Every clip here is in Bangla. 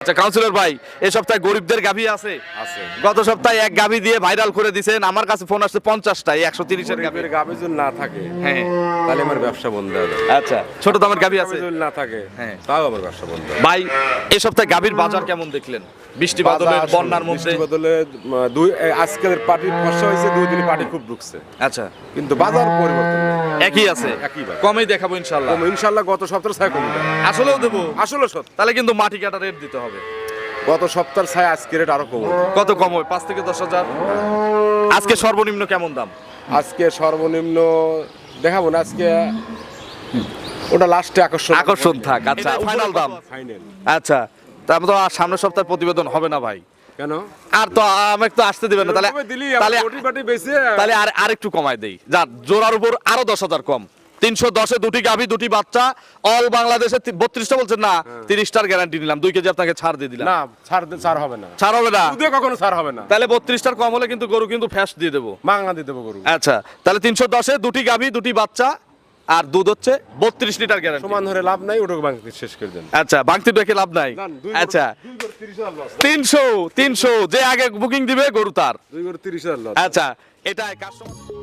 আচ্ছা কাউন্সিলর ভাই এই সপ্তাহে গরিবদের গাভী আছে? আছে। গত সপ্তাহে এক গাভী দিয়ে ভাইরাল করে দিছেন আমার কাছে ফোন আসছে পঞ্চাশটা একশো তিরিশের গাভী গরিবের গাভী। যদি না থাকে হ্যাঁ। তাহলে আমার ব্যবসা বন্ধ হবে আচ্ছা ছোট দামের গাভী আছে? যদি না থাকে হ্যাঁ। তাও আমার ব্যবসা বন্ধ ভাই এই সপ্তাহে গাভীর বাজার কেমন দেখলেন? বৃষ্টি বাজার বন্যার মধ্যে? বৃষ্টি বদলে দুই আজকের পার্টি ফসা হয়েছে দুই দিন পার্টি খুব ঢুকছে। আচ্ছা। কিন্তু বাজার পরিবর্তন একই আছে? একই। কমেই দেখাবো ইনশাল্লাহ কম ইনশাল্লাহ গত সপ্তাহ ছায় কমে। আসলেও দেবো? আসলে সত্য। তাহলে কিন্তু মাটি কাটা রেট দিতে হবে। গত সপ্তাহ ছায় আজকে রেট আরও কম কত কম হয় পাঁচ থেকে দশ হাজার? আজকে সর্বনিম্ন কেমন দাম? আজকে সর্বনিম্ন দেখাবো না আজকে ওটা লাস্টে আকর্ষণ। আকর্ষণ থাক আচ্ছা ফাইনাল দাম। ফাইনাল আচ্ছা তারপর তো আর সামনের সপ্তাহে প্রতিবেদন হবে না ভাই। কেন? আর তো আমাকে তো আসতে দিবেন না তাহলে তাহলে আর আরেকটু কমাই দেই। যা জোড়ার উপর আরও দশ হাজার কম। তিনশো দশে দুটি গাভী দুটি বাচ্চা। অল বাংলাদেশে বত্রিশটা বলছেন? না তিরিশটার গ্যারান্টি নিলাম। দুই কেজি আপনাকে ছাড় দিয়ে দিলাম। না ছাড় ছাড় হবে না। ছাড় হবে না? দুধে কখনো ছাড় হবে না। তাহলে বত্রিশটার কম হলে কিন্তু গরু কিন্তু ফ্যাস দিয়ে দেবো। মাংনা দিতে হবে গরু। আচ্ছা তাহলে তিনশো দশে দুটি গাভী দুটি বাচ্চা আর দুধ হচ্ছে বত্রিশ লিটার গ্যারান্টি সমান ধরে লাভ নাই ওটাকে বাংলাদেশ শেষ করে দেন। আচ্ছা বাংতি রেখে লাভ নাই। আচ্ছা। তিনশো তিনশো যে আগে বুকিং দিবে গরু তার। দুই গরু তিরিশ হাজার আচ্ছা এটা কাস্টমার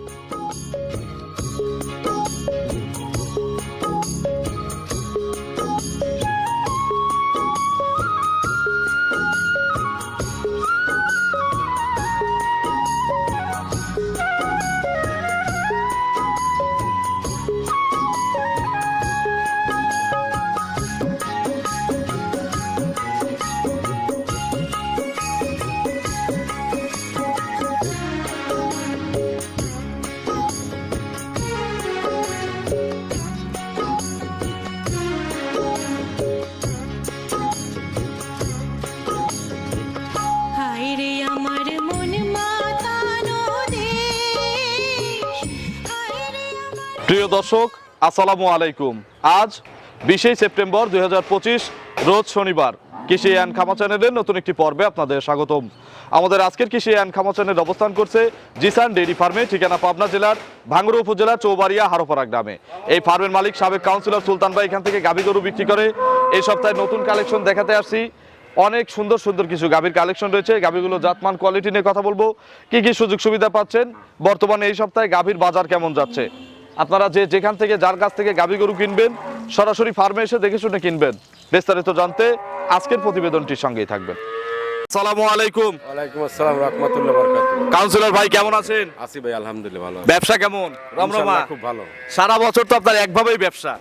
দর্শক, আসসালামু আলাইকুম। আজ বিশে সেপ্টেম্বর দুই রোজ শনিবার কৃষি অ্যান্ড খামা চ্যানেলের নতুন একটি পর্বে আপনাদের স্বাগতম। আমাদের আজকের কৃষি অ্যান্ড খামা চ্যানেল অবস্থান করছে জিসান ডেইরি ফার্মে, ঠিকানা পাবনা জেলার ভাঙ্গুড়া উপজেলার চৌবাড়িয়া, হারোপাড়া গ্রামে। এই ফার্মের মালিক সাবেক কাউন্সিলর সুলতান ভাই এখান থেকে গাভী গরু বিক্রি করে। এই সপ্তাহে নতুন কালেকশন দেখাতে আসছি। অনেক সুন্দর সুন্দর কিছু গাভীর কালেকশন রয়েছে। গাভীগুলো জাতমান, কোয়ালিটি নিয়ে কথা বলব। কি কি সুযোগ সুবিধা পাচ্ছেন? বর্তমানে এই সপ্তাহে গাভীর বাজার কেমন যাচ্ছে? আপনারা যে যেখান থেকে যার কাছ থেকে গাভী গরু কিনবেন সরাসরি ফার্মে এসে দেখে শুনে কিনবেন। বিস্তারিত জানতে আজকের প্রতিবেদনটির সঙ্গেই থাকবেন। আসসালামু আলাইকুম। ওয়ালাইকুম আসসালাম রাহমাতুল্লাহ বারাকাতুহু। কাউন্সিলর ভাই কেমন আছেন? আছি ভাই আলহামদুলিল্লাহ ভালো ব্যবসা কেমন? রমরমা? খুব ভালো। সারা বছর তো আপনার একভাবেই ব্যবসা।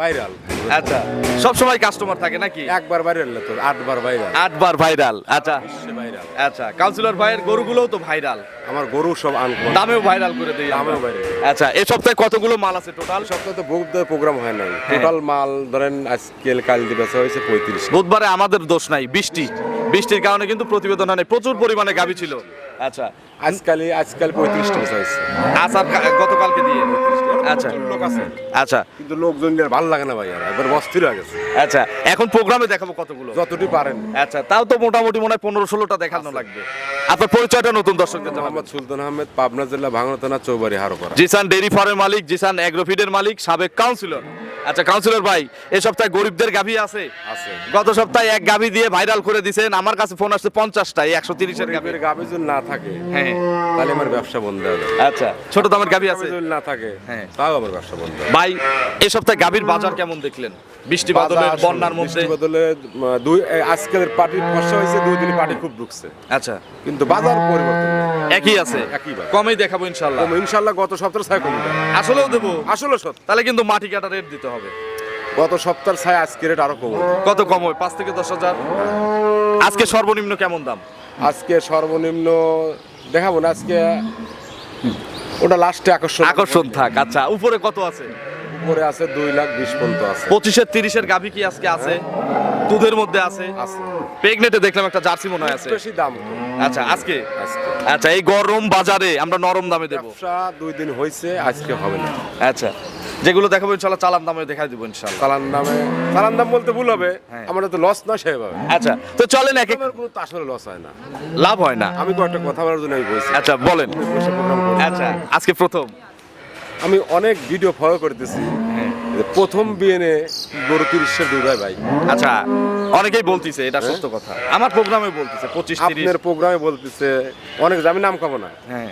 ভাইরাল। আচ্ছা সব সময় কাস্টমার থাকে নাকি? একবার ভাইরাল তো আটবার ভাইরাল আটবার ভাইরাল আচ্ছা। ভাইরাল আচ্ছা কাউন্সিলর ভাইয়ের গরুগুলোও তো ভাইরাল আমার গরু সব আনকো দামেও ভাইরাল করে দিই দামেও viral। আচ্ছা এই সপ্তাহে কতগুলো মাল আছে টোটাল সপ্তাহে তো বহুত প্রোগ্রাম হয় নাই। হ্যাঁ। টোটাল মাল ধরেন আজকেল কাল দিবসে হয়েছে পঁয়ত্রিশ। বুধবারে আমাদের দোষ নাই বৃষ্টি। বৃষ্টির কারণে কিন্তু প্রতিবেদন হয় নাই। প্রচুর পরিমাণে গাবি ছিল। আচ্ছা। আজকাল আজকাল পঁয়ত্রিশটা হয়েছে। আসার গতকালকে দিয়ে আচ্ছা। লোক আছে। আচ্ছা। কিন্তু লোকজন আর ভালো লাগে না ভাই আর। একবার অস্থির হয়ে গেছে। আচ্ছা এখন প্রোগ্রামে দেখাবো কতগুলো। যতটি পারেন। আচ্ছা তাও তো মোটামুটি মনে হয় পনেরো ষোলোটা দেখানো লাগবে। আপনার পরিচয়টা নতুন দর্শকদের মোহাম্মদ সুলতান আহমেদ পাবনা জেলা ভাঙড়া থানা চৌবাড়ি হারোপাড়া। জিসান ডেইরি ফার্মের মালিক জিসান অ্যাগ্রোফিডের মালিক সাবেক কাউন্সিলর। আচ্ছা কাউন্সিলর ভাই এই সপ্তাহে গরিবদের গাভী আছে? আছে। গত সপ্তাহে এক গাভী দিয়ে ভাইরাল করে দিছেন আমার কাছে ফোন আসছে পঞ্চাশটা একশো তিরিশের গাভী। গাভী যদি না থাকে হ্যাঁ। তাহলে আমার ব্যবসা বন্ধ হবে আচ্ছা ছোট দামের গাভী আছে? যদি না থাকে হ্যাঁ। তাও আমার ব্যবসা বন্ধ ভাই এই সপ্তাহে গাভীর বাজার কেমন দেখলেন? বৃষ্টি বাদলের বাজার বন্যার মধ্যে? বদলে দুই আজকের পার্টি ফসা হয়েছে দুই দিন পার্টি খুব ঢুকছে। আচ্ছা। কিন্তু বাজার পরিবর্তন একই আছে? একই কমেই দেখাবো ইনশাল্লাহ। ইনশাল্লাহ গত সপ্তাহ ছায় কমে যাবে আসলেও দেবো? আসলে সত্য। তাহলে কিন্তু মাটি কাটা রেট দিতে হবে। গত সপ্তাহ ছায় আজকে রেট আরও কম কত কম হয় পাঁচ থেকে দশ হাজার? আজকে সর্বনিম্ন কেমন দাম? আজকে সর্বনিম্ন দেখাবো না আজকে ওটা লাস্টে আকর্ষণ। আকর্ষণ থাক আচ্ছা। উপরে কত আছে? উপরে আছে দুই লাখ বিশ পর্যন্ত আছে। পঁচিশের তিরিশের গাভী কি আজকে আছে? দুধের মধ্যে আছে? আছে। প্রেগনেটে দেখলাম একটা জার্সি মনে হয় আছে। বেশি দাম আচ্ছা আজকে? আচ্ছা এই গরম বাজারে আমরা নরম দামে দেবো। দুই দিন হয়েছে আজকে হবে না। আচ্ছা। যেগুলো দেখাবো ইনশাল্লাহ চালান দামে দেখাই দেবো ইনশাল্লাহ। চালান দামে চালান দাম বলতে ভুল হবে হ্যাঁ। আমার তো লস না সেভাবে। আচ্ছা তো চলেন এক এক আমার কোনো আসলে লস হয় না। লাভ হয় না। আমি তো একটা কথা বলার জন্য আমি বলছি। আচ্ছা বলেন। আচ্ছা আজকে প্রথম। আমি অনেক ভিডিও ফলো করতেছি। হ্যাঁ। প্রথম বিয়েনে গরু তিরিশের দুধ ভাই। আচ্ছা অনেকেই বলতিছে এটা সত্য কথা। আমার প্রোগ্রামে বলতিছে পঁচিশ তিরিশ। আপনার প্রোগ্রামে বলতেছে অনেক আমি নাম খাব না। হ্যাঁ।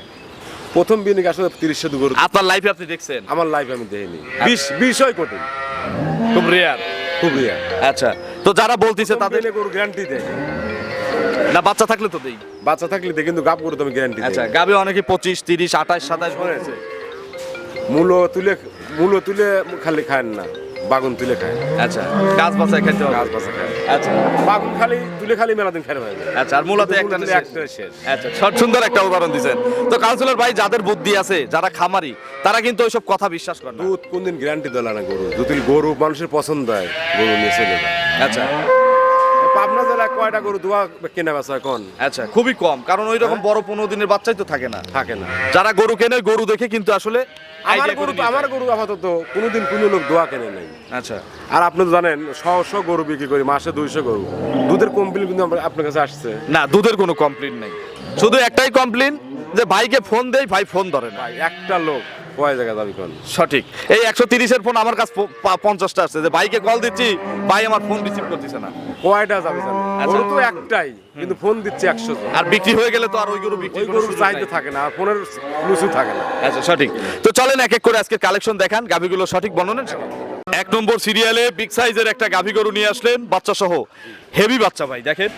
প্রথম বিনিয়োগ আসলে তিরিশ শত গরু? আপনার লাইফে আপনি দেখছেন? আমার লাইফ আমি দেখিনি। বিশ বিশই কোটি খুব রেয়ার খুব রেয়ার আচ্ছা তো যারা বলতেছে তাদের তাদের গরু গ্যারান্টি দেয়। না বাচ্চা থাকলে তো দেই। বাচ্চা থাকলে দেয় কিন্তু গাব গরু তো আমি গ্যারান্টি আচ্ছা গাবে অনেকে পঁচিশ তিরিশ আঠাশ সাতাশ বলেছে মূলো তুলে মূলো তুলে খালি খায় না বাগুন তুলে খায় আচ্ছা গাছ বাসায় খাইতে হবে। গাছ বাসায় খায় আচ্ছা। বাগুন খালি তুলে খালি মেলা দিন খেতে হয়ে আচ্ছা আর মূলত একটা একটা শেষ। আচ্ছা সব সুন্দর একটা উদাহরণ দিয়েছেন তো কাউন্সিলর ভাই যাদের বুদ্ধি আছে যারা খামারি তারা কিন্তু ওইসব কথা বিশ্বাস করে না। দুধ কোনদিন গ্যারান্টি দিল না গরু। যদি গরু মানুষের পছন্দ হয় গরু নিয়ে চলে যায়। আচ্ছা। কয়টা গরু দোয়া কেনা বেচা এখন? আচ্ছা খুবই কম কারণ ওই রকম বড় পনেরো দিনের বাচ্চাই তো থাকে না। থাকে না। যারা গরু কেনে গরু দেখে কিন্তু আসলে আমার গরু আমার গরু আপাতত কোনোদিন কোনো লোক দোয়া কেনে নাই। আচ্ছা। আর আপনি তো জানেন শ শ গরু বিক্রি করি মাসে দুইশো গরু। দুধের কমপ্লেন কিন্তু আপনার কাছে আসছে। না দুধের কোনো কমপ্লেন নেই। শুধু একটাই কমপ্লেন যে ভাইকে ফোন দেই ভাই ফোন ধরে না। ভাই একটা লোক। কয় জায়গা দাবি করেন? সঠিক। এই একশো তিরিশের ফোন আমার কাছে পঞ্চাশটা আসছে। যে ভাইকে কল দিচ্ছি ভাই আমার ফোন রিসিভ করতেছে না। কয়টা যাবে আচ্ছা। গরু তো একটাই কিন্তু ফোন দিচ্ছে একশো আর বিক্রি হয়ে গেলে তো আর ওই গরু বিক্রি গরুর চাইতে থাকে না আর ফোনের লুচু থাকে না। আচ্ছা সঠিক। তো চলেন এক এক করে আজকে কালেকশন দেখান। গাভিগুলো সঠিক বর্ণনা এক নম্বর সিরিয়ালে বিগ সাইজের একটা গাভি গরু নিয়ে আসলেন বাচ্চা সহ হেভি বাচ্চা ভাই দেখেন।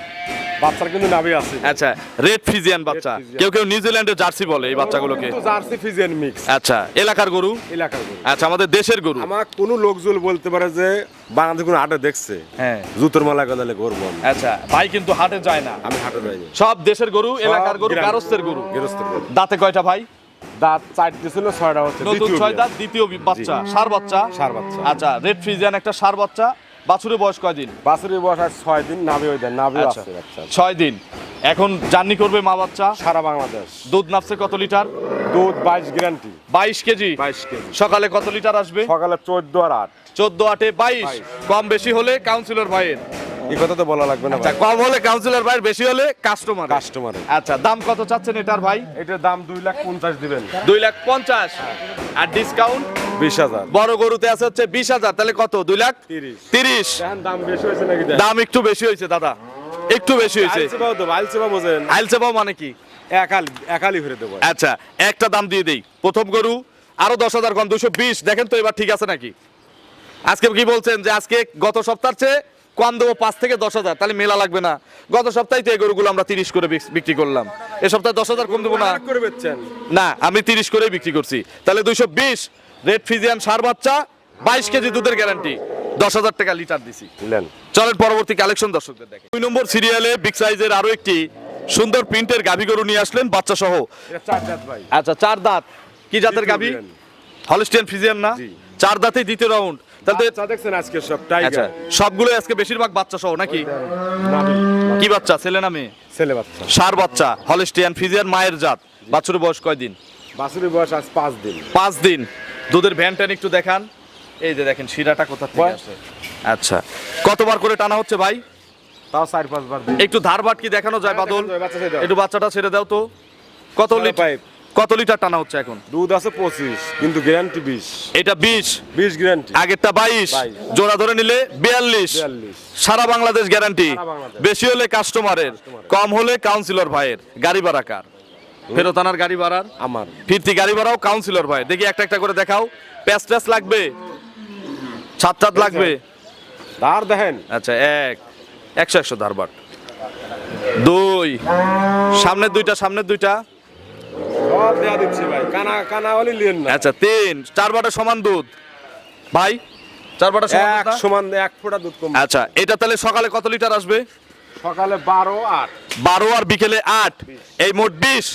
বাচ্চার কিন্তু নাভি আছে। আচ্ছা রেড ফিজিয়ান বাচ্চা। কেউ কেউ নিউজিল্যান্ডের জার্সি বলে এই বাচ্চাগুলোকে। Jersey Friesian mix. আচ্ছা এলাকার গরু? এলাকার গরু। আচ্ছা আমাদের দেশের গরু। আমার কোনো বলতে পারে যে বাংলাদেশ কোনো হাটে দেখছে। হ্যাঁ। জুতোর মালা গরু আচ্ছা ভাই কিন্তু হাটে যায় না। আমি হাটে যাইনি সব দেশের গরু এলাকার গরু। গারস্থের গরু গৃহস্থের গরু। দাঁতে কয়টা ভাই? দাঁত চারটে ছিল ছয়টা হচ্ছে নতুন দ্বিতীয় ছয় দাঁত দ্বিতীয় বাচ্চা সার বাচ্চা? ষাঁড় বাচ্চা। আচ্ছা রেড ফ্রিজিয়ান একটা সার বাচ্চা। বাছুরের বয়স কয়দিন? বাছুরের বয়স আর ছয় দিন নাভি ওই দেন নাভি আচ্ছা। আছে ছয় দিন। এখন জার্নি করবে মা বাচ্চা? সারা বাংলাদেশ। দুধ নাপছে কত লিটার? দুধ বাইশ গ্যারান্টি। বাইশ কেজি? বাইশ কেজি। সকালে কত লিটার আসবে? সকালে চোদ্দ আর আট। চোদ্দ আটে বাইশ। কম বেশি হলে কাউন্সিলর ভাইয়ের। এই কথা তো বলা লাগবে না আচ্ছা কম হলে কাউন্সিলর ভাইয়ের বেশি হলে কাস্টমার কাস্টমারের আচ্ছা দাম কত চাচ্ছেন এটার ভাই? এটার দাম দুই লাখ পঞ্চাশ দিবেন। দুই লাখ পঞ্চাশ। আর ডিসকাউন্ট বিশ হাজার। বড় গরুতে আছে হচ্ছে বিশ হাজার তাহলে কত? দুই লাখ? তিরিশ। দাম একটু বেশি হয়েছে দাদা। একটু বেশি হয়েছে। আইলসে পাবো তো আইলসে পাবো বোঝেন। আইলসে পাও মানে কি? একালি একালি ফিরে দেবো। আচ্ছা একটা দাম দিয়ে দেই। প্রথম গরু আরও দশ হাজার কম দুশো বিশ। দেখেন তো এবার ঠিক আছে নাকি? আজকে কি বলছেন যে আজকে গত সপ্তাহের চেয়ে কম দেবো পাঁচ থেকে দশ হাজার তাহলে মেলা লাগবে না। গত সপ্তাহে তো এই গরুগুলো আমরা তিরিশ করে বিক্রি করলাম। এ সপ্তাহে দশ হাজার কম দেবো না। করে না আমি তিরিশ করেই বিক্রি করছি। তাহলে দুইশো বিশ রেড ফিজিয়ান সার বাচ্চা বাইশ কেজি দুধের গ্যারান্টি। দশ হাজার টাকা লিটার দিছি। চলেন পরবর্তী কালেকশন দর্শকদের দেখেন দুই নম্বর সিরিয়ালে বিগ সাইজের আরও একটি সুন্দর প্রিন্টের গাভী গরু নিয়ে আসলেন বাচ্চা সহ। আচ্ছা চার দাঁত। কি জাতের গাভী? হলিস্টিয়ান ফিজিয়ান না? চার দাঁতেই দ্বিতীয় রাউন্ড তাহলে দেখছেন আজকে সব আচ্ছা টাইগার সবগুলো আজকে বেশিরভাগ বাচ্চা সহ নাকি? কি বাচ্চা ছেলে না মেয়ে? ছেলে বাচ্চা। সার বাচ্চা হলিস্টিয়ান ফিজিয়ান মায়ের জাত। বাছুরের বয়স কয়দিন? বাছুরের বয়স আজ পাঁচ দিন। পাঁচ দিন। দুধের ভ্যান ট্যান একটু দেখান। এই যে দেখেন শিরাটা কোথা থেকে আসে আচ্ছা। কতবার করে টানা হচ্ছে ভাই? তাও চার পাঁচবার একটু ধারবাট কি দেখানো যায় হ্যাঁ, বাদল। একটু বাচ্চাটা ছেড়ে দাও তো। কত লিটার। কত লিটার টানা হচ্ছে এখন? দুধ আছে পঁচিশ কিন্তু গ্যারান্টি বিশ। এটা বিশ। বিশ গ্যারান্টি। আগেরটা বাইশ। জোড়া ধরে নিলে বিয়াল্লিশ। বিয়াল্লিশ। সারা বাংলাদেশ গ্যারান্টি। বেশি হলে কাস্টমারের কম হলে কাউন্সিলর ভাইয়ের। গাড়ি ভাড়া কার? ফেরত আনার গাড়ি ভাড়ার? আমার। ফিরতি গাড়ি ভাড়াও কাউন্সিলর ভাই। দেখি একটা একটা করে দেখাও। প্যাস ট্যাস লাগবে ছাদ ছাদ লাগবে? ধার দেখেন। আচ্ছা এক। একশো একশো ধারবাট দুই। সামনের দুইটা সামনের দুইটা। দিচ্ছি ভাই। কানা কানা হলে আচ্ছা তিন। চার বাটা সমান দুধ। ভাই চার বাটা সমান এক দুধ সমান এক ফোঁটা দুধ কম আচ্ছা এটা তাহলে সকালে কত লিটার আসবে? সকালে বারো আট। বারো আর বিকেলে আট। এই মোট বিশ।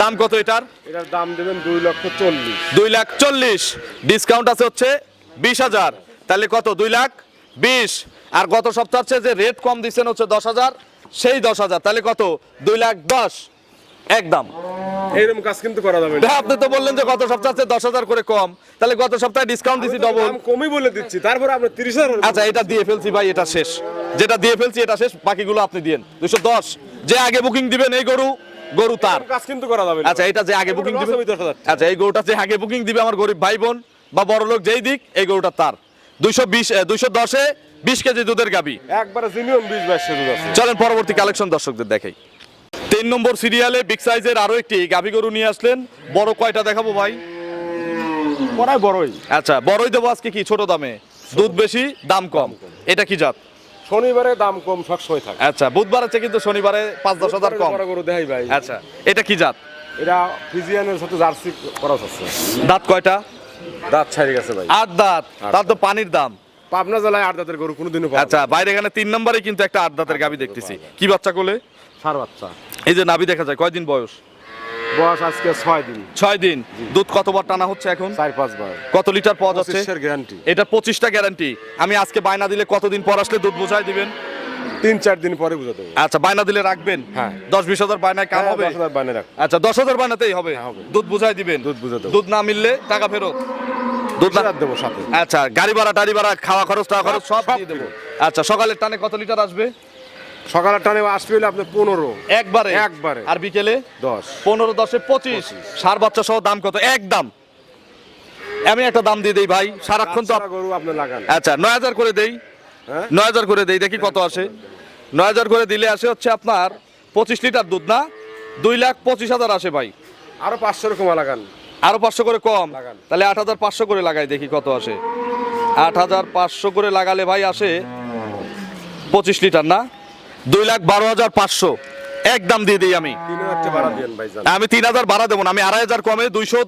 দাম কত এটার? এটার দাম দেবেন দুই লক্ষ চল্লিশ। দুই লাখ চল্লিশ। ডিসকাউন্ট আছে হচ্ছে বিশ হাজার। তাহলে কত? দুই লাখ বিশ। আর গত সপ্তাহ হচ্ছে যে রেট কম দিচ্ছেন হচ্ছে দশ হাজার সেই দশ হাজার। তাহলে কত? দুই লাখ দশ। একদম। এইরকম কাজ কিন্তু করা যাবে না। আপনি তো বললেন যে গত সপ্তাহে দশ হাজার করে কম। তাহলে গত সপ্তাহে ডিসকাউন্ট দিছি ডবল কমই বলে দিচ্ছি। তারপরে আপনি তিরিশ হাজার আচ্ছা এটা দিয়ে ফেলছি ভাই এটা শেষ। যেটা দিয়ে ফেলছি এটা শেষ। বাকিগুলো আপনি দিন দুশো দশ। যে আগে বুকিং দিবেন এই গরু গরু তার। কাজ কিন্তু করা যাবে আচ্ছা এটা যে আগে বুকিং দিবে আচ্ছা এই গরুটা যে আগে বুকিং দিবে আমার গরিব ভাই বোন বা বড় লোক যেই দিক এই গরুটা তার। দুইশো বিশ দুইশো দশে বিশ কেজি দুধের গাবি। একবারে জিনিয়ম বিশ বাইশশো দুধ আছে। চলেন পরবর্তী কালেকশন দর্শকদের দেখাই। তিন নম্বর সিরিয়ালে বিগ সাইজের আরও একটি গাভি গরু নিয়ে আসলেন। বড় কয়টা দেখাবো ভাই? বড়ই। আচ্ছা বড়ই দেবো আজকে কি? ছোট দামে। দুধ বেশি দাম কম। এটা কি জাত? শনিবারে দাম কম সবসময় থাকে। আচ্ছা বুধবার আছে কিন্তু শনিবারে পাঁচ দশ হাজার কম। গরু দেখাই ভাই। আচ্ছা এটা কি জাত? এটা ফিজিয়ানের সাথে জার্সি করা হচ্ছে দাঁত কয়টা? দাঁত ছাড়ি গেছে ভাই। আট দাঁত। তার তো পানির দাম। পাবনা জেলায় আট দাঁতের গরু কোনোদিনও আচ্ছা বাইরে এখানে তিন নম্বরে কিন্তু একটা আট দাঁতের গাবি দেখতেছি। কি বাচ্চা কোলে? সার বাচ্চা। এই যে নাভি দেখা যায় কয়দিন বয়স? বয়স আজকে ছয় দিন। ছয় দিন। দুধ কতবার টানা হচ্ছে এখন? চার পাঁচ বার কত লিটার পাওয়া যাচ্ছে? গ্যারান্টি এটা পঁচিশটা গ্যারান্টি আমি আজকে বায়না দিলে কতদিন পর আসলে দুধ বোঝাই দিবেন? তিন চার দিন পরে বুঝে দেবো আচ্ছা বায়না দিলে রাখবেন? হ্যাঁ। দশ বিশ হাজার বায়নায় কাম হবে? দশ হাজার রাখ আচ্ছা দশ হাজার বায়নাতেই হবে? হ্যাঁ, দুধ বুঝাই দিবেন? দুধ বুঝে দেবো দুধ না মিললে টাকা ফেরত? দুধ না দেবো সাথে। আচ্ছা গাড়ি ভাড়া টাড়ি ভাড়া খাওয়া খরচ টাকা খরচ সব দিয়ে দেবো। আচ্ছা সকালের টানে কত লিটার আসবে? সকালের টানে আসবে হলে আপনি পনেরো। একবারে? একবারে। আর বিকেলে? দশ। পনেরো দশে পঁচিশ। সার বাচ্চা সহ দাম কত? এক দাম। আমি একটা দাম দিয়ে দেই ভাই। সারাক্ষণ তো গরু আপনি লাগান। আচ্ছা নয় হাজার করে দেই। হ্যাঁ? নয় হাজার করে দেই। দেখি কত আসে। নয় হাজার করে দিলে আসে হচ্ছে আপনার পঁচিশ লিটার দুধ না? দুই লাখ পঁচিশ হাজার আসে ভাই। আরও পাঁচশো রকম লাগান। আরও পাঁচশো করে কম? লাগান। তাহলে আট হাজার পাঁচশো করে লাগাই দেখি কত আসে। আট হাজার পাঁচশো করে লাগালে ভাই আসে পঁচিশ লিটার না? দুই লাখ বারো হাজার পাঁচশো। একদম দিয়ে দিই আমি। আমি তিন হাজার ভাড়া দেবো না আমি আড়াই হাজার কমে দুইশো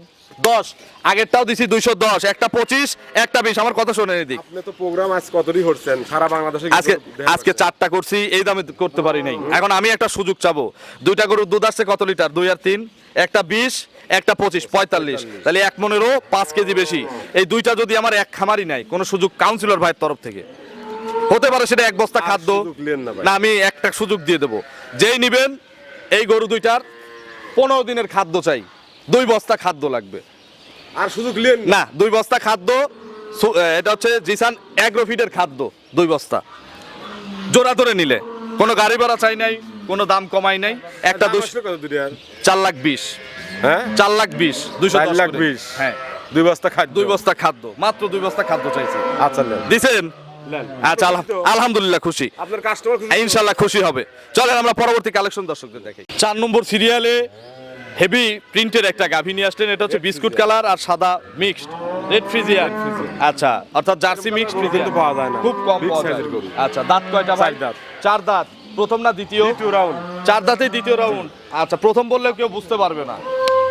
দশ। আগেরটাও দিছি দুইশো দশ একটা পঁচিশ একটা বিশ আমার কথা শুনে দিক তো প্রোগ্রাম আজ কতটি করছেন? সারা বাংলাদেশে আজকে আজকে চারটা করছি এই দামে করতে পারি নাই। এখন আমি একটা সুযোগ চাবো। দুইটা গরুর দুধ আসছে কত লিটার? দুই আর তিন একটা বিশ একটা পঁচিশ পঁয়তাল্লিশ। তাহলে এক মনেরও পাঁচ কেজি বেশি। এই দুইটা যদি আমার এক খামারি নাই কোনো সুযোগ কাউন্সিলর ভাইয়ের তরফ থেকে। হতে পারে সেটা এক বস্তা খাদ্য। না আমি একটা সুযোগ দিয়ে দেবো। যেই নিবেন এই গরু দুইটার পনেরো দিনের খাদ্য চাই। দুই বস্তা খাদ্য লাগবে। আর সুযোগ লিয়েন না। দুই বস্তা খাদ্য এটা হচ্ছে জিসান অ্যাগ্রোফিডের খাদ্য দুই বস্তা। জোড়া ধরে নিলে। কোনো গাড়ি ভাড়া চাই নাই কোনো দাম কমাই নাই। একটা দুশ? চার লাখ বিশ। হ্যাঁ? চার লাখ বিশ দুইশো লাখ। বিশ। হ্যাঁ। দুই বস্তা খাদ্য। দুই বস্তা খাদ্য মাত্র দুই বস্তা খাদ্য চাইছি। আচ্ছা দিছেন। আচ্ছা আলহামদুলিল্লাহ খুশি। ইনশাল্লাহ খুশি? হবে। চলেন আমরা পরবর্তী কালেকশন দর্শকদের দেখাই। চার নম্বর সিরিয়ালে হেভি প্রিন্টের একটা গাভী নিয়ে আসলেন। এটা হচ্ছে বিস্কুট কালার আর সাদা মিক্সড রেড ফ্রিজিয়ান আচ্ছা অর্থাৎ জার্সি মিক্সড কিন্তু পাওয়া যায় না। খুব কম পাওয়া যায়। আচ্ছা দাঁত কয়টা ভাই? দাঁত। চার দাঁত। প্রথম না দ্বিতীয়? দ্বিতীয় রাউন্ড চার দাঁতে দ্বিতীয় রাউন্ড আচ্ছা প্রথম বললেও কেউ বুঝতে পারবে না।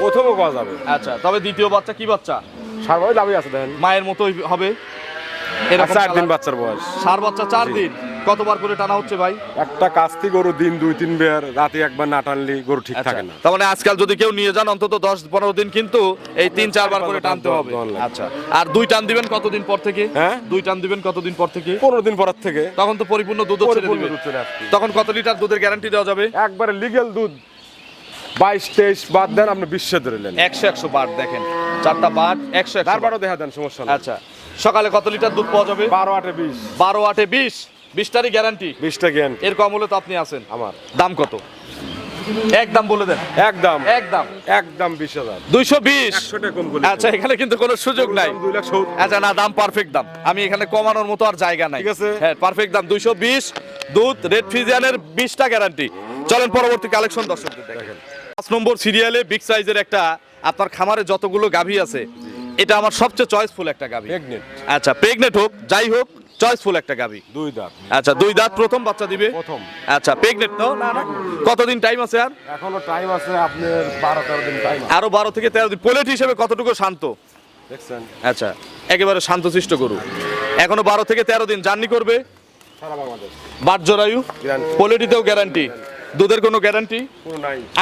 প্রথমও পাওয়া যাবে। আচ্ছা তবে দ্বিতীয় বাচ্চা কি বাচ্চা? সারভাবে লাভই আছে দেখেন। মায়ের মতোই হবে? চার দিন বাচ্চার বয়স। সার বাচ্চা চার দিন। কতবার করে টানা হচ্ছে ভাই? একটা কাস্তি গরু দিন দুই তিন বের রাতে একবার না টানলি গরু ঠিক আচ্ছা, থাকে না। তার মানে আজকাল যদি কেউ নিয়ে যান অন্তত দশ পনেরো দিন কিন্তু এই তিন চারবার করে টানতে হবে। আচ্ছা। আর দুই টান দিবেন কতদিন পর থেকে? হ্যাঁ? দুই টান দিবেন কতদিন পর থেকে? পনেরো দিন পরের থেকে। তখন তো পরিপূর্ণ দুধ ছেড়ে দিবে। তখন কত লিটার দুধের গ্যারান্টি দেওয়া যাবে? একবারে লিগেল দুধ। বাইশ তেইশ বাদ দেন আপনি বিশ্বে ধরলেন একশো একশো বার দেখেন। চারটা বার একশো। তারপরও দেখা দেন সমস্যা আচ্ছা। সকালে কত লিটার দুধ পাওয়া যাবে? বারো আটে বিশ। বারো আটে বিশ? বিশটারই গ্যারান্টি বিশটা জ্ঞান এর কম হলে তো আপনি আছেন। আমার। দাম কত? একদম বলে দেন। একদম একদম একদম বিশ হাজার। দুইশো বিশ? আচ্ছা এখানে কিন্তু কোনো সুযোগ নাই। আচ্ছা না দাম পারফেক্ট দাম। আমি এখানে কমানোর মতো আর জায়গা নাই। ঠিক আছে। হ্যাঁ পারফেক্ট দাম। দুইশো বিশ দুধ রেড ফ্রিজিয়ানের বিশটা গ্যারান্টি চলেন পরবর্তী কালেকশন দর্শকদের দেখেন। পাঁচ নম্বর সিরিয়ালে বিগ সাইজের একটা আপনার খামারে যতগুলো গাভী আছে এটা আমার সবচেয়ে চয়েসফুল একটা গাভী প্রেগনেন্ট আচ্ছা প্রেগনেন্ট হোক যাই হোক চয়েসফুল একটা গাভী দুই দাঁত। আচ্ছা দুই দাঁত প্রথম বাচ্চা দিবে? প্রথম। আচ্ছা প্রেগনেন্ট তো? না না। কতদিন টাইম আছে আর? এখনও টাইম আছে আপনার বারো তেরো দিন টাইম আরও বারো থেকে তেরো দিন। পোলেট হিসেবে কতটুকু শান্ত? দেখছেন? আচ্ছা একেবারে শান্ত শান্তশিষ্ট গরু। এখনও বারো থেকে তেরো দিন জার্নি করবে? সারা বাংলাদেশ। বাট জরায়ু Guarantee। পোলেটিতেও গ্যারান্টি দুধের কোনো গ্যারান্টি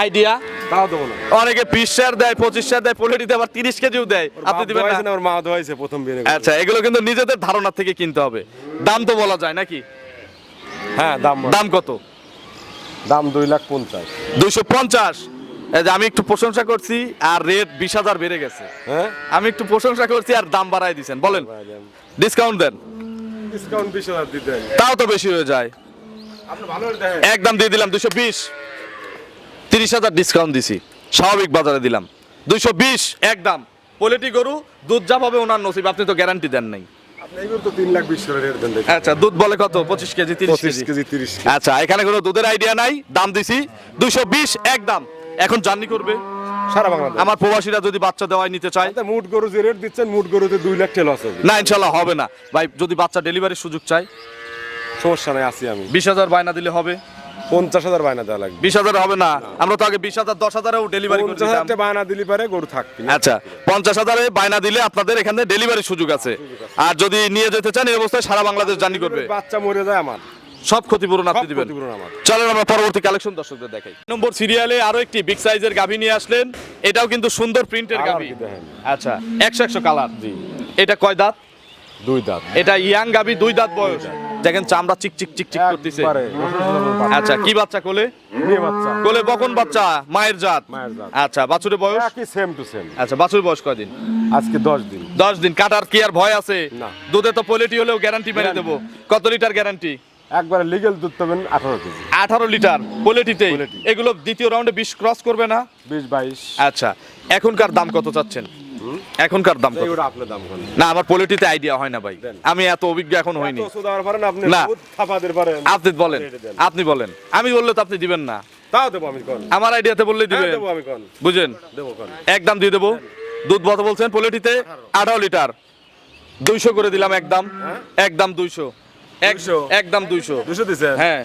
আইডিয়া তাও দেবো না। অনেকে বিশ দেয় পঁচিশ দেয় পোলেটিতে আবার তিরিশ কেজিও দেয়। আপনি দিবেন না? ওর মা দোয়াইছে প্রথম বিয়ে আচ্ছা এগুলো কিন্তু নিজেদের ধারণা থেকে কিনতে হবে। দাম তো বলা যায় নাকি? হ্যাঁ দাম দাম কত? দাম দুই লাখ পঞ্চাশ। দুইশো পঞ্চাশ। আমি একটু প্রশংসা করছি আর রেট বিশ হাজার বেড়ে গেছে। হ্যাঁ? আমি একটু প্রশংসা করছি আর দাম বাড়াই দিচ্ছেন বলেন ডিসকাউন্ট দেন। ডিসকাউন্ট বিশ হাজার দিতেন তাও তো বেশি হয়ে যায় আপনি ভালো করে দেখেন একদম দিয়ে দিলাম দুশো বিশ। তিরিশ হাজার ডিসকাউন্ট দিছি। স্বাভাবিক বাজারে দিলাম। দুইশো বিশ একদম পোলেটি গরু দুধ যা পাবে ওনার নসিব। আপনি তো গ্যারান্টি দেন নাই। আচ্ছা দুধ বলে কত? পঁচিশ কেজি তিরিশ কেজি। কেজি তিরিশ আচ্ছা এখানে কোনো দুধের আইডিয়া নাই। দাম দিছি দুইশো বিশ এক দাম। এখন জার্নি করবে। সারা বাংলাদেশ। আমার প্রবাসীরা যদি বাচ্চা দেওয়াই নিতে চায়। মুট গরু যে রেট দিচ্ছেন মুট গরুতে দুই লাখ টেল আছে। না ইনশাল্লাহ হবে না। ভাই যদি বাচ্চা ডেলিভারির সুযোগ চাই সমস্যা নাই আছি আমি। বিশ হাজার বায়না দিলে হবে? পঞ্চাশ হাজার বায়না দেওয়া লাগবে। বিশ হাজার হবে না? আমরা তো আগে বিশ হাজার দশ হাজারেও ডেলিভারি করে পঞ্চাশ দিতাম হাজার বায়না দিলি পারে গরু থাকবে। আচ্ছা পঞ্চাশ হাজারে বায়না দিলে আপনাদের এখানে ডেলিভারির সুযোগ আছে। আর যদি নিয়ে যেতে চান এই অবস্থায় সারা বাংলাদেশ জার্নি করবে। বাচ্চা মরে যায় আমার। সব ক্ষতিপূরণ আপনি সব দিবেন। ক্ষতিপূরণ আমার। চলেন আমরা পরবর্তী কালেকশন দর্শকদের দেখাই। নম্বর সিরিয়ালে আরও একটি বিগ সাইজের গাভী নিয়ে আসলেন। এটাও কিন্তু সুন্দর প্রিন্টের গাভী। দেখেন? আচ্ছা একশো একশো কালার জি। এটা কয় দাঁত? দুই দাঁত। এটা ইয়াং গাভী দুই দাঁত বয়স। দেখেন চামড়া চিক চিক চিক চিক করতেছে। আচ্ছা কি বাচ্চা কোলে? মেয়ে বাচ্চা। কোলে বকন বাচ্চা মায়ের জাত। মায়ের জাত। আচ্ছা বাছুরের বয়স? একই সেম টু সেম আচ্ছা বাছুরের বয়স কয়দিন? আজকে দশ দিন। দশ দিন। কাটার কি আর ভয় আছে? না। দুধে তো পোলেটি হলেও গ্যারান্টি মেরে দেবো। কত লিটার গ্যারান্টি একবারে লিগেল দুধ পাবেন আঠারো কেজি। আঠারো লিটার পোলেটিতে এগুলো দ্বিতীয় রাউন্ডে বিশ ক্রস করবে না? বিশ বাইশ। আচ্ছা এখনকার দাম কত চাচ্ছেন? এখনকার দাম কত? এইগুলো আপনার দাম কোন না আমার পোলেটিতে আইডিয়া হয় না ভাই। আমি এত অভিজ্ঞ এখন হইনি। এত সুদার পারেন আপনি না। থাপাদের পারেন। আপনি বলেন আপনি বলেন। আমি বললে তো আপনি দিবেন না। তাও দেবো আমি কোন? আমার আইডিয়াতে বললেই হ্যাঁ, দিবেন। দেবো আমি কোন। বুঝেন? দেবো কোন। একদম দিয়ে দেবো। দুধ কত বলছেন পোলেটিতে আঠারো লিটার। দুইশো করে দিলাম একদম হ্যাঁ? একদম দুইশো। এক 200? একদম দুইশো। দুশো দিছেন? হ্যাঁ।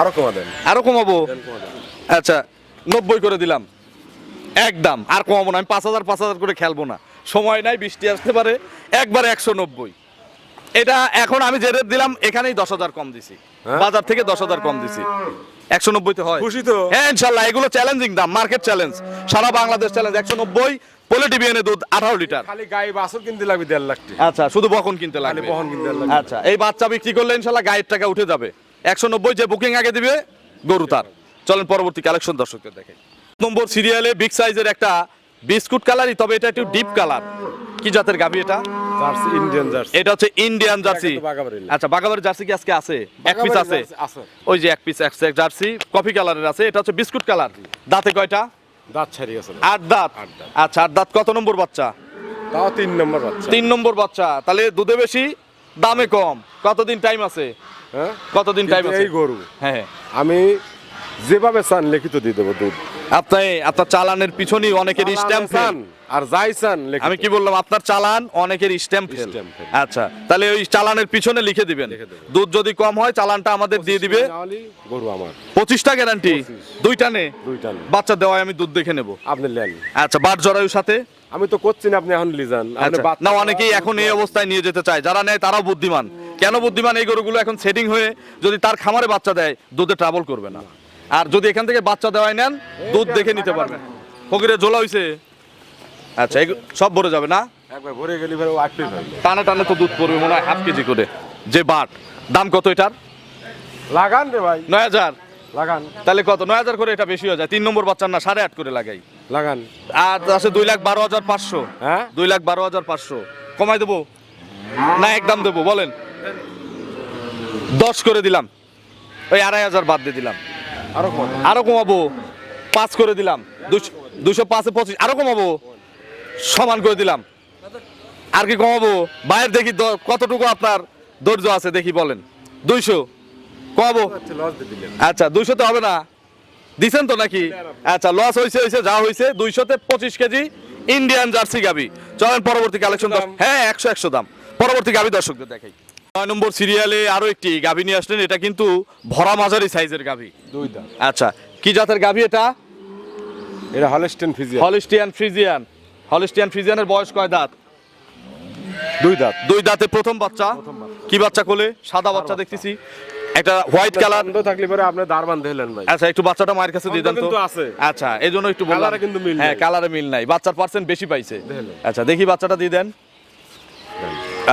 আরও কমা দেন। আরও কমাবো? আচ্ছা নব্বই করে দিলাম। একদম আর কমাবো না আমি পাঁচ হাজার পাঁচ হাজার করে খেলব না। সময় নাই বৃষ্টি আসতে পারে একবার একশো নব্বই। এটা এখন আমি যে রেট দিলাম এখানেই দশ হাজার কম দিছি। হ্যাঁ? বাজার থেকে দশ হাজার কম দিছি। একশো নব্বইতে হয়। খুশি তো? হ্যাঁ ইনশাল্লাহ এগুলো চ্যালেঞ্জিং দাম মার্কেট চ্যালেঞ্জ সারা বাংলাদেশ চ্যালেঞ্জ একশো নব্বই পোলিটিভিয়ানে দুধ আঠারো লিটার। খালি গাই বাছুর কিনতে লাগবে দেড় লাখ আচ্ছা শুধু বকন কিনতে লাগবে। বহন কিনতে লাগবে। আচ্ছা এই বাচ্চা বিক্রি করলে ইনশাল্লাহ গায়ের টাকা উঠে যাবে। একশো নব্বই যে বুকিং আগে দিবে গরু তার। চলেন পরবর্তী কালেকশন দর্শকদের দেখে নম্বর সিরিয়ালে বিগ সাইজের একটা বিস্কুট কালারই তবে এটা একটু ডিপ কালার। কি জাতের গাবি এটা? Jersey Indian Jersey. এটা হচ্ছে ইন্ডিয়ান জার্সি। আচ্ছা বাগাবাড়ির জার্সি কি আজকে আছে? এক পিস আছে? আছে। ওই যে এক পিস এক জার্সি। কফি কালারের আছে। এটা হচ্ছে বিস্কুট কালার। দাঁতে কয়টা? দাঁত ছাড়ি গেছে। আট দাঁত। আচ্ছা আট দাঁত কত নম্বর বাচ্চা? তাও তিন নম্বর বাচ্চা। তিন নম্বর বাচ্চা। তাহলে দুধে বেশি দামে কম। কতদিন টাইম আছে? হ্যাঁ? কতদিন টাইম আছে? এই গরু হ্যাঁ হ্যাঁ। আমি যেভাবে চান লিখিত দিয়ে দেবো দুধ। আপনি আপনার চালানের পিছনেই অনেকের স্ট্যাম্প চান আর যাই চান আমি কি বললাম আপনার চালান অনেকের স্ট্যাম্প ফেল। আচ্ছা তাহলে ওই চালানের পিছনে লিখে দিবেন। দুধ যদি কম হয় চালানটা আমাদের দিয়ে দিবে। গরু আমার। পঁচিশটা গ্যারান্টি দুইটা নে। বাচ্চা দেওয়ায় আমি দুধ দেখে নেব। আপনি নেন। আচ্ছা বার জরায়ুর সাথে? আমি তো করছি না আপনি এখন লিজান আচ্ছা না অনেকেই এখন এই অবস্থায় নিয়ে যেতে চায়। যারা নেয় তারাও বুদ্ধিমান। কেন বুদ্ধিমান? এই গরুগুলো এখন সেটিং হয়ে যদি তার খামারে বাচ্চা দেয় দুধে ট্রাভেল করবে না। আর যদি এখান থেকে বাচ্চা দেওয়াই নেন দুধ দেখে নিতে পারবেন। ফকিরে জোলা হইছে। আচ্ছা সব ভরে যাবে না? একবার ভরে গেলি টানে টানে তো দুধ পড়বে মনে হয় হাফ কেজি করে। যে বাট দাম কত এটার? লাগান রে ভাই। নয় হাজার। লাগান। তাহলে কত? নয় হাজার করে এটা বেশি হয়ে যায়। তিন নম্বর বাচ্চার না সাড়ে আট করে লাগাই। লাগান। আর আছে দুই লাখ বারো হাজার পাঁচশো। হ্যাঁ? দুই লাখ বারো হাজার পাঁচশো। কমাই দেবো? না একদম দেবো বলেন। দশ করে দিলাম। ওই আড়াই হাজার বাদ দিয়ে দিলাম। আরও কত আরও কমাবো। পাঁচ করে দিলাম। দুশো পাঁচে পঁচিশ আরও কমাবো। সমান করে দিলাম। আর কি কমাবো? বাইরে দেখি কতটুকু আপনার ধৈর্য আছে দেখি বলেন। দুইশো। কমাবো? আচ্ছা দুইশোতে হবে না। দিছেন তো নাকি? আচ্ছা লস হয়েছে হয়েছে যা হয়েছে দুইশোতে পঁচিশ কেজি ইন্ডিয়ান জার্সি গাবি। চলেন পরবর্তী কালেকশন? হ্যাঁ একশো একশো দাম। পরবর্তী গাবি দর্শকদের দেখাই। নয় নম্বর সিরিয়ালে আরও একটি গাবি নিয়ে আসলেন এটা কিন্তু ভরা মাঝারি সাইজের গাবি দুই দাঁত আচ্ছা কি জাতের গাবি এটা? এটা হলিস্টিয়ান ফ্রিজিয়ান হলিস্টিয়ান ফ্রিজিয়ানের বয়স কয় দাঁত? দুই দাঁত। দুই দাঁতে প্রথম বাচ্চা। কি বাচ্চা কোলে? সাদা বাচ্চা দেখতেছি। একটা হোয়াইট কালার থাকলে পরে আপনি দাঁড় বান্ধ দিলেন ভাই। আচ্ছা একটু বাচ্চাটা মায়ের কাছে দিয়ে দেন তো। আছে। আচ্ছা এই জন্য একটু বললাম। কালারে কিন্তু মিল হ্যাঁ কালারে মিল নাই। বাচ্চার পার্সেন্ট বেশি পাইছে। আচ্ছা দেখি বাচ্চাটা দিয়ে দেন।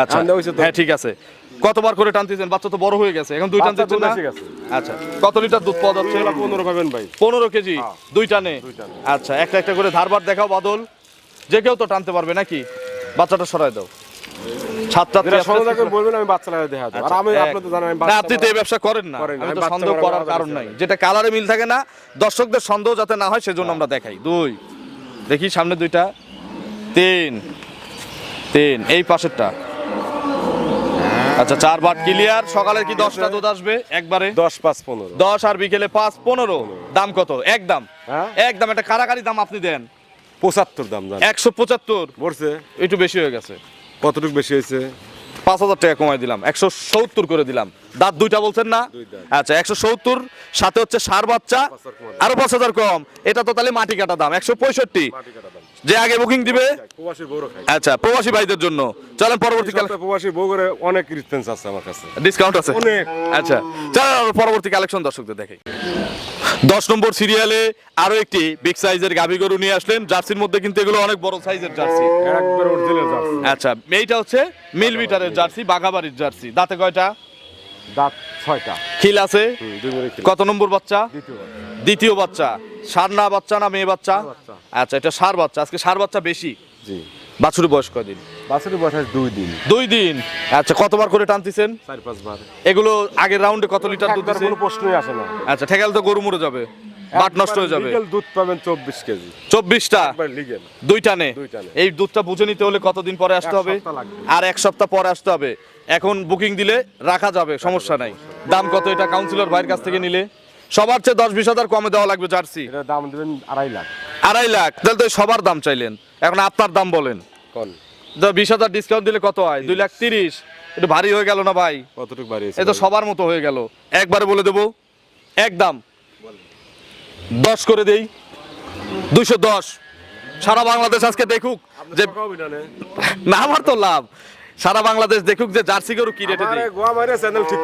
আচ্ছা। হ্যাঁ ঠিক আছে। কতবার করে টানতেছেন? বাচ্চা তো বড় হয়ে গেছে। এখন দুই বাচ্চা টানতে তো না? আচ্ছা কত লিটার দুধ পাওয়া যাচ্ছে? পনেরো পাবেন ভাই। পনেরো কেজি হ্যাঁ। দুই টানে? আচ্ছা একটা একটা করে ধারবার দেখাও বাদল। যে কেউ তো টানতে পারবে নাকি? বাচ্চাটা সরাই দাও। যেটা কালারে মিল থাকে না দর্শকদের সন্দেহ যাতে না হয় সেজন্য আমরা দেখাই। দুই দেখি সামনে দুইটা। তিন তিন এই পাশেরটা। আচ্ছা চার বাট ক্লিয়ার সকালে কি দশটা দুধ আসবে একবারে? দশ পাঁচ পনেরো। দশ আর বিকেলে পাঁচ পনেরো। দাম কত? একদম। হ্যাঁ? একদম একটা কারাকারি দাম আপনি দেন। পঁচাত্তর দাম একশো পঁচাত্তর। বলছে একটু বেশি হয়ে গেছে। কতটুকু বেশি হয়েছে? পাঁচ হাজার টাকা কমাই দিলাম। একশো সত্তর করে দিলাম। দাঁত দুইটা বলছেন না? আচ্ছা একশো সত্তর সাথে হচ্ছে সার বাচ্চা। আরও পাঁচ হাজার কম। এটা তো তাহলে মাটি কাটা দাম। একশো পঁয়ষট্টি। যে আগে বুকিং দিবে? প্রবাসী বউরও খাই আচ্ছা প্রবাসী ভাইদের জন্য। চলেন পরবর্তীকালে প্রবাসী বউ করে অনেক রিসপেন্স আছে আমার কাছে। ডিসকাউন্ট আছে? অনেক। আচ্ছা চলো পরবর্তী কালেকশন দর্শকদের দেখাই। দশ নম্বর সিরিয়ালে আরও একটি বিগ সাইজের গাভী গরু নিয়ে আসলেন। জার্সির মধ্যে কিন্তু এগুলো অনেক বড় সাইজের জার্সি। একবার অরিজিনাল যাচ্ছে আচ্ছা এইটা হচ্ছে মিল মিটারের জার্সি বাঘাবাড়ির জার্সি। দাঁতে কয়টা? দাঁত ছয়টা। খিল আছে। কত নম্বর বাচ্চা। দ্বিতীয় বাচ্চা। সার না বাচ্চা না মেয়ে বাচ্চা। আচ্ছা এটা সার বাচ্চা। আজকে সার বাচ্চা বেশি? জি। বাছুরের বয়স কয়দিন? বাছুরের বয়স দুই দিন। দুই দিন। আচ্ছা কতবার করে টানতেছেন? চার পাঁচ বার। এগুলো আগের রাউন্ডে কত লিটার দুধ দিছে? কোনো প্রশ্নই আসে না। আচ্ছা ঠেকাল তো গরু মরে যাবে। বাট নষ্ট হয়ে যাবে। দুধ পাবেন চব্বিশ কেজি। চব্বিশটা? একবার লিগেল। দুই টানে? এই দুধটা বুঝে নিতে হলে কতদিন পরে আসতে হবে? আর এক সপ্তাহ পরে আসতে হবে। এখন বুকিং দিলে রাখা যাবে সমস্যা নাই। দাম কত এটা কাউন্সিলর ভাইয়ের কাছ থেকে নিলে? সবার চেয়ে দশ বিশ হাজার কমে দেওয়া লাগবে জার্সি। দাম দেবেন আড়াই লাখ। আড়াই লাখ? তাহলে তো সবার দাম চাইলেন। এখন আপনার দাম বলেন। কোন? বিশ হাজার ডিসকাউন্ট দিলে কত হয়? দুই লাখ তিরিশ। একটু ভারী হয়ে গেল না ভাই? কতটুকু বাড়িয়েছে এ তো সবার মতো হয়ে গেল। একবারে বলে দেবো একদম দশ করে দেই। দুইশো দশ। সারা বাংলাদেশ আজকে দেখুক যে না আমার তো লাভ। সারা বাংলাদেশ দেখুক যে জার্সি গরু কি রেটে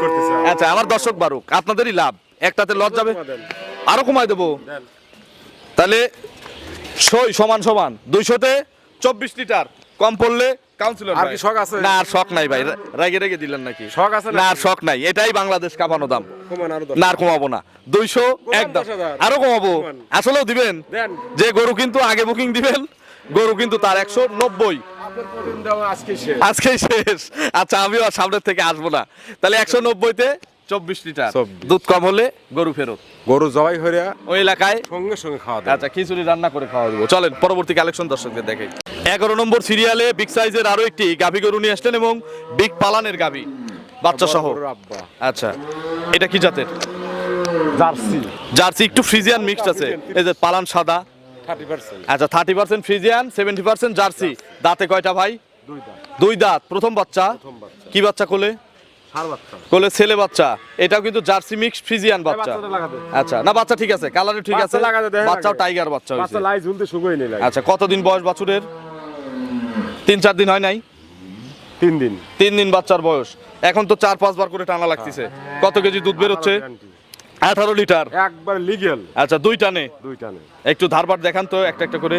করতেছে। আচ্ছা আমার দর্শক বারুক আপনাদেরই লাভ। একটাতে লস যাবে আরও কমাই দেবো? তাহলে সই সমান সমান। দুইশোতে চব্বিশ লিটার। কম পড়লে কাউন্সিলর আর কি শখ আছে? না আর শখ নাই ভাই। রেগে রেগে দিলেন নাকি? শখ আছে না আর শখ নাই। এটাই বাংলাদেশ কাঁপানো দাম। কমান আরও দশ। না আর কমাবো না। দুইশো একদম। আরও কমাবো। আসলেও দিবেন? যে গরু কিন্তু আগে বুকিং দিবেন গরু কিন্তু তার একশো নব্বই। আজকেই শেষ। আচ্ছা আমিও সামনের থেকে আসব না। তাহলে একশো নব্বইতে চব্বিশ লিটার। দুধ কম হলে গরু ফেরত। গরু জবাই হইয়া ওই এলাকায় সঙ্গে সঙ্গে খাওয়া আচ্ছা খিচুড়ি রান্না করে খাওয়া দেবো। চলেন পরবর্তী কালেকশন দর্শকদের দেখাই। এগারো নম্বর সিরিয়ালে বিগ সাইজের আরও একটি গাভী গরু নিয়ে আসলেন এবং বিগ পালানের গাভী বাচ্চা সহ। আচ্ছা এটা কি জাতের? জার্সি। জার্সি একটু ফ্রিজিয়ান মিক্সড আছে। এই যে পালান সাদা। আচ্ছা thirty percent Friesian seventy percent Jersey. দাঁতে কয়টা ভাই? দুই দাঁত। প্রথম বাচ্চা। কি বাচ্চা কোলে? কোলে ছেলে বাচ্চা এটাও কিন্তু জার্সি মিক্স ফ্রিজিয়ান বাচ্চা। আচ্ছা না বাচ্চা ঠিক আছে কালারে ঠিক আছে বাচ্চাও টাইগার বাচ্চা বাচ্চা হয়েছে। লাই ঝুলতে শুকোই নেই আচ্ছা কতদিন বয়স বাছুরের? তিন চার দিন হয় নাই? তিন দিন। তিন দিন বাচ্চার বয়স। এখন তো চার পাঁচবার করে টানা লাগতেছে। কত কেজি দুধ বেরোচ্ছে? আঠারো লিটার। একবার লিগেল আচ্ছা দুই টানে। দুই টানে। একটু ধারবার দেখান তো একটা একটা করে।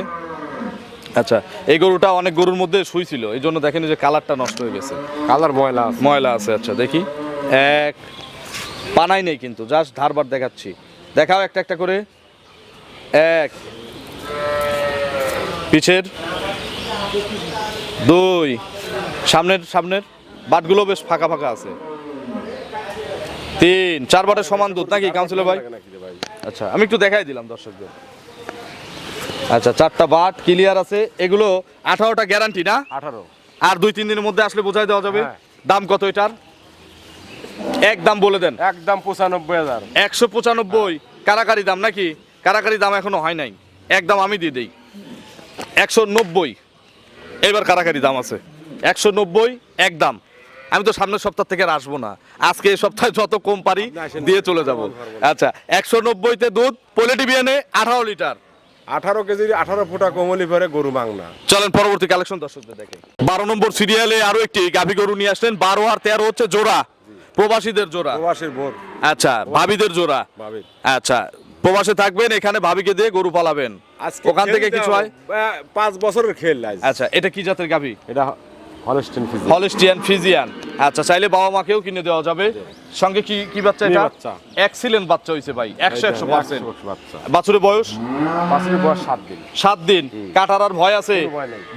আচ্ছা এই গরুটা অনেক গরুর মধ্যে শুইছিল এই জন্য দেখেন যে কালারটা নষ্ট হয়ে গেছে। কালার ময়লা। ময়লা আছে আচ্ছা দেখি। এক পানাই নেই কিন্তু জাস্ট ধারবার দেখাচ্ছি। দেখাও একটা একটা করে। এক পিছের। দুই সামনের সামনের। বাটগুলো বেশ ফাঁকা ফাঁকা আছে। তিন চার বাটের সমান দুধ নাকি কাউন্সিলর ভাই? আচ্ছা আমি একটু দেখাই দিলাম দর্শকদের। আচ্ছা চারটা বাট ক্লিয়ার আছে। এগুলো আঠারোটা গ্যারান্টি না? আঠারো। আর দুই তিন দিনের মধ্যে আসলে বোঝাই দেওয়া যাবে। হ্যাঁ। দাম কত এটার? এক দাম বলে দেন। একদম পঁচানব্বই হাজার। একশো পঁচানব্বই। কারাকারি দাম নাকি? কারাকারি দাম এখনও হয় নাই। একদম আমি দিয়ে দিই। একশো নব্বই। এবার কারাকারি দাম আছে। একশো নব্বই একদম আমি তো সামনের সপ্তাহ থেকে আর আসব না। আজকে এই সপ্তাহে যত কম পারি দিয়ে চলে যাব। আচ্ছা একশো নব্বইতে দুধ পোলেটি বিয়ানে আঠারো লিটার। আঠারো কেজির আঠারো ফুটা কোমলি ভরে গরু মাংনা চলেন পরবর্তী কালেকশন দর্শকদের দেখে। বারো নম্বর সিরিয়ালে আরও একটি গাভী গরু নিয়ে আসলেন। বারো আর তেরো হচ্ছে জোড়া। প্রবাসীদের জোড়া। প্রবাসীর বোর আচ্ছা ভাবিদের জোড়া। ভাবি আচ্ছা প্রবাসে থাকবেন এখানে ভাবিকে দিয়ে গরু পালাবেন। ওখান থেকে কিছু হয়? পাঁচ বছরের খেল আচ্ছা এটা কি জাতের গাভী? এটা হলিস্টিয়ান ফিজিয়ান। আচ্ছা চাইলে বাবা মাকেও কিনে দেওয়া যাবে। সঙ্গে কি কি বাচ্চা এটা? বাচ্চা। এক্সিলেন্ট বাচ্চা হয়েছে ভাই। একশো একশো পার্সেন্ট বাচ্চা। বাছুরের বয়স? বাছুরের বয়স সাত দিন। 7 দিন। কাটার আর ভয় আছে।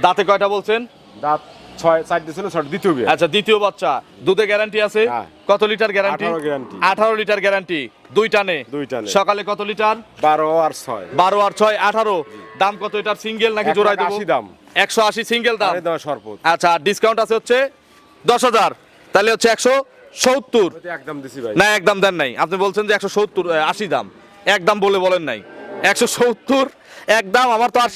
দাঁতে কয়টা বলছেন? দাঁত ছয় চারটে ছিল ছয় দ্বিতীয় বিয়ে আচ্ছা দ্বিতীয় বাচ্চা। দুধে গ্যারান্টি আছে? হ্যাঁ। কত লিটার গ্যারান্টি আঠারো লিটার গ্যারান্টি দুই টানে? দুই টানে। সকালে কত লিটার? বারো আর ছয়। বারো আর ছয় আঠারো। দাম কত এটার সিঙ্গেল নাকি জোড়াই দেবো? দাম। একশো আশি সিঙ্গেল দাম। সরপত আচ্ছা ডিসকাউন্ট আছে হচ্ছে দশ হাজার। তাহলে হচ্ছে একশো সত্তর। একদম দিছি ভাই। না একদম দেন নাই। আপনি বলছেন যে একশো সত্তর আশি দাম। একদম বলে বলেন নাই। একশো সত্তর একদম আমার তো আর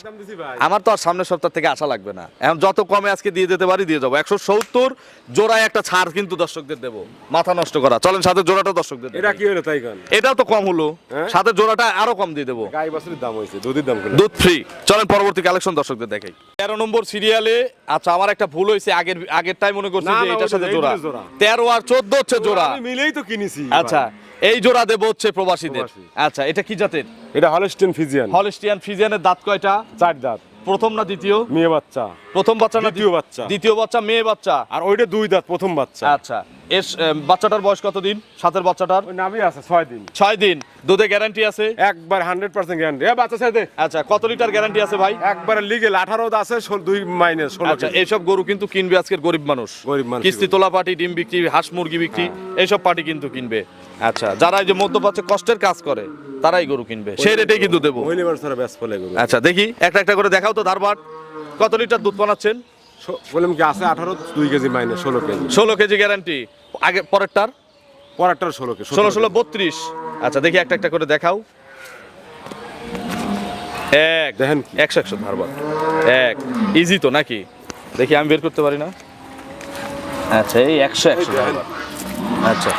আমার তো আর সামনের সপ্তাহ থেকে আশা লাগবে না। এখন যত কমে আজকে দিয়ে দিতে পারি দিয়ে যাব। একশো সত্তর জোড়ায় একটা ছাড় কিন্তু দর্শকদের দেবো। মাথা নষ্ট করা। চলেন সাথে জোড়াটা দর্শকদের এটা কি হলো তাই এটাও তো কম হলো। হ্যাঁ? সাথে জোড়াটা আরও কম দিয়ে দেবো। গাই বাছুরের দাম হয়েছে দুধের দাম দুধ ফ্রি চলেন পরবর্তী কালেকশন দর্শকদের দেখাই। তেরো নম্বর সিরিয়ালে আচ্ছা আমার একটা ভুল হয়েছে। আগের আগের টাইম মনে করছি যে এটার সাথে জোড়া। তেরো আর চোদ্দ হচ্ছে জোড়া। মিলেই তো কিনেছি আচ্ছা। এই জোড়া দেব হচ্ছে প্রবাসীদের। প্রবাসী। আচ্ছা এটা কি জাতের? এটা হলিস্টিয়ান ফিজিয়ান। হলস্টিয়ান ফিজিয়ানের দাঁত কয়টা? চার দাঁত। প্রথম না দ্বিতীয়? মেয়ে বাচ্চা। প্রথম বাচ্চা না দ্বিতীয় বাচ্চা। দ্বিতীয় বাচ্চা মেয়ে বাচ্চা? আর ওইটা দুই দাঁত প্রথম বাচ্চা। আচ্ছা এর বাচ্চাটার বয়স কত দিন সাতের বাচ্চাটার? ওই নামই আছে ছয় দিন। ছয় দিন। দুধে গ্যারান্টি আছে? একবার হান্ড্রেড পার্সেন্ট গ্যারান্টি এ বাচ্চা দে। আচ্ছা কত লিটার গ্যারান্টি আছে ভাই? একবার লিগেল আঠারো আছে ষোল- দুই মাইনাস ষোলো আচ্ছা কেজি। এইসব গরু কিন্তু কিনবে আজকের গরিব মানুষ। গরিব মানুষ। কিস্তি তোলা পার্টি ডিম বিক্রি হাঁস মুরগি বিক্রি এইসব পার্টি কিন্তু কিনবে। আচ্ছা যারা এই যে মধ্যপ্রাচ্যে কষ্টের কাজ করে তারাই গরু কিনবে। সেই রেটেই কিন্তু দেবো। আচ্ছা দেখি একটা একটা করে দেখাও তো ধারবাট। কত লিটার দুধ বানাচ্ছেন? বললাম কি আছে আঠারো দুই কেজি মাইনে ষোলো কেজি। ষোলো কেজি গ্যারান্টি আগে পরেরটার? পরেরটার ষোলো কেজি ষোলো ষোলো বত্রিশ। আচ্ছা দেখি একটা একটা করে দেখাও। এক। দেখেন কি? একশো একশো ধারবাট এক। ইজি তো নাকি? দেখি আমি বের করতে পারি না? আচ্ছা এই একশো একশো। আচ্ছা।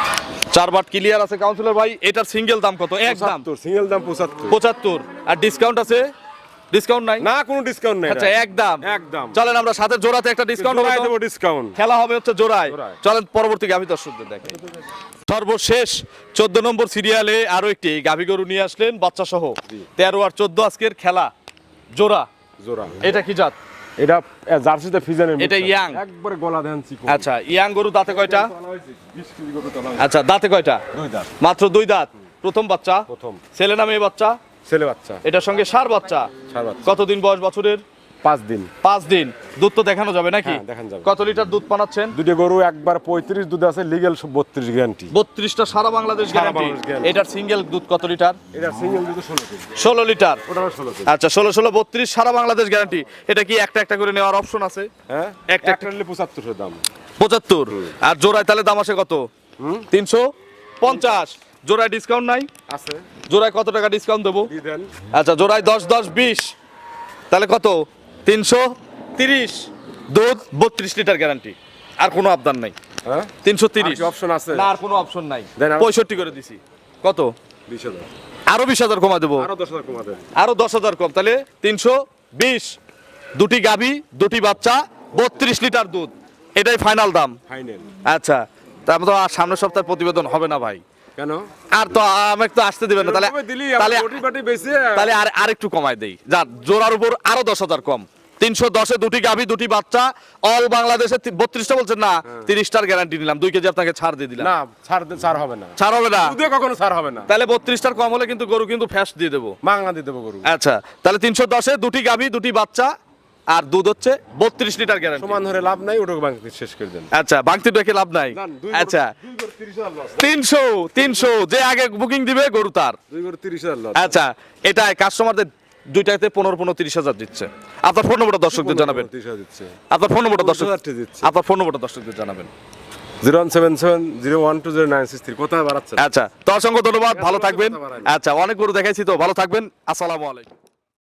চার বাট ক্লিয়ার আছে কাউন্সিলর ভাই। এটার সিঙ্গেল দাম কত? এক দাম। সিঙ্গেল দাম পঁচাত্তর। পঁচাত্তর। আর ডিসকাউন্ট আছে? ডিসকাউন্ট নাই? না কোনো ডিসকাউন্ট নেই আচ্ছা এক দাম একদম। চলেন আমরা সাথে জোড়াতে একটা ডিসকাউন্ট হবে? দেবো ডিসকাউন্ট খেলা হবে হচ্ছে জোড়ায়। চলেন পরবর্তী গাভী দর্শকদের দেখে সর্বশেষ চোদ্দ নম্বর সিরিয়ালে আরও একটি গাভী গরু নিয়ে আসলেন বাচ্চা সহ তেরো আর চোদ্দ আজকের খেলা। জোড়া। জোড়া। এটা কি জাত? এটা জার্সিতে ফিজানের এটা mixer। young। একবারে গলা দেন চিকন। আচ্ছা ইয়াং গরু দাঁতে কয়টা? তলা হয়েছে, 20 কেজি গরু তলা হয়েছে। আচ্ছা দাঁতে কয়টা? দুই দাঁত। মাত্র দুই দাঁত। প্রথম বাচ্চা। প্রথম। ছেলে না মেয়ে বাচ্চা? ছেলে বাচ্চা। এটার সঙ্গে সার বাচ্চা। সার বাচ্চা। কতদিন বয়স বছরের? পাঁচ দিন। পাঁচ দিন। দুধ তো দেখানো যাবে নাকি? হ্যাঁ, দেখানো যাবে। কত লিটার দুধ পানাচ্ছেন দুটো গরু একবার পঁয়ত্রিশ দুধ আছে লিগেল বত্রিশ গ্যারান্টি বত্রিশটা সারা বাংলাদেশ গ্যারান্টি এটার সিঙ্গেল দুধ কত লিটার? এটা সিঙ্গেল দুধ ষোলো ষোলো লিটার। আচ্ছা ষোলো ষোলো বত্রিশ সারা বাংলাদেশ গ্যারান্টি এটা কি একটা একটা করে নেওয়ার অপশন আছে? হ্যাঁ একটা- একটা নিলে পঁচাত্তরশো দাম। পঁচাত্তর। আর জোড়ায় তাহলে দাম আসে কত? তিনশো পঞ্চাশ। জোড়ায় ডিসকাউন্ট নাই? আছে। জোড়ায় কত টাকা ডিসকাউন্ট দেবো? আচ্ছা জোড়ায় দশ দশ বিশ। তাহলে কত? তিনশো তিরিশ। দুধ বত্রিশ লিটার গ্যারান্টি আর কোনো আবদার নাই। হ্যাঁ? তিনশো তিরিশ। অপশন আছে? না আর কোনো অপশন নাই। পঁয়ষট্টি করে দিছি। কত? বিশ হাজার। আরও বিশ হাজার কমা দেবো। আরও দশ হাজার কমা দেন। আরও দশ হাজার কম। তাহলে তিনশো বিশ। দুটি গাভী দুটি বাচ্চা বত্রিশ লিটার দুধ। এটাই ফাইনাল দাম। ফাইনাল আচ্ছা। তারপর তো আর সামনের সপ্তাহে প্রতিবেদন হবে না ভাই। কেন? আর তো আমাকে তো আসতে দিবেন না তাহলে তাহলে আর আরেকটু কমায় দেই। যা জোড়ার উপর আরও দশ হাজার কম। তিনশো দশে দুটি গাভী দুটি বাচ্চা অল বাংলাদেশে বত্রিশটা বলছেন না তিরিশটার গ্যারান্টি নিলাম। দুই কেজি আপনাকে ছাড় দিয়ে দিলাম। না ছাড় ছাড় হবে না। ছাড় হবে না? দুধে কখনো ছাড় হবে না। তাহলে বত্রিশটার কম হলে কিন্তু গরু কিন্তু ফ্যাস দিয়ে দেবো। মাংনা দিয়ে দেবো গরু। আচ্ছা তাহলে তিনশো দশে দুটি গাভী দুটি বাচ্চা আর দুধ হচ্ছে বত্রিশ লিটার গ্যারান্টি সমান ধরে লাভ নাই ওটুকু বাংলাদেশ শেষ করে দেন। আচ্ছা বাংতি ডেকে লাভ নাই? আচ্ছা। দুই গরু 30 হাজার loss। তিনশো তিনশো যে আগে বুকিং দিবে গরু তার। আচ্ছা এটা কাস্টমারদের দুইটাতে পনেরো পনেরো তিরিশ হাজার দিচ্ছে। আপনার ফোন নম্বরটা দর্শকদের জানাবেন। আপনার ফোন নম্বরটা দর্শক 50,000 দিচ্ছে। আপনার ফোন নম্বরটা দর্শকদের জানাবেন। Zero one seven seven zero one two zero nine six three. কোথায় বাড়াচ্ছেন? আচ্ছা তো অসংখ্য ধন্যবাদ ভালো থাকবেন। আচ্ছা অনেক গরু দেখাইছি তো ভালো থাকবেন। আসসালামু আলাইকুম।